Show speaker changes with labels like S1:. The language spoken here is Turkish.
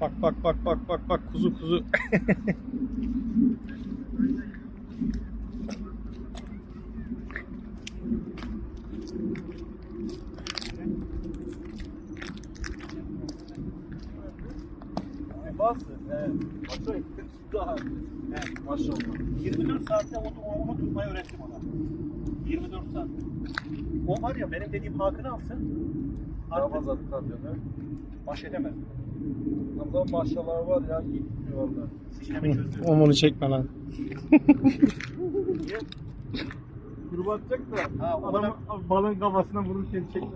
S1: Bak bak bak bak bak bak kuzu kuzu.
S2: Bas. Evet. Baksana. Daha. Evet. Maşallah. 24 saatte onu, tutmayı öğrettim ona. 24 saat. O var ya benim dediğim Hakan'ı alsın.
S3: Daha
S2: Artık
S3: fazla diyor.
S2: baş edemez.
S3: Ama maşallah var ya gitmiyor valla.
S2: Sistemi çözdü.
S1: Omunu çekme lan.
S2: Niye?
S3: Grubu atacak da
S2: Ha,
S3: adam balığın kafasına vururken çekmedi.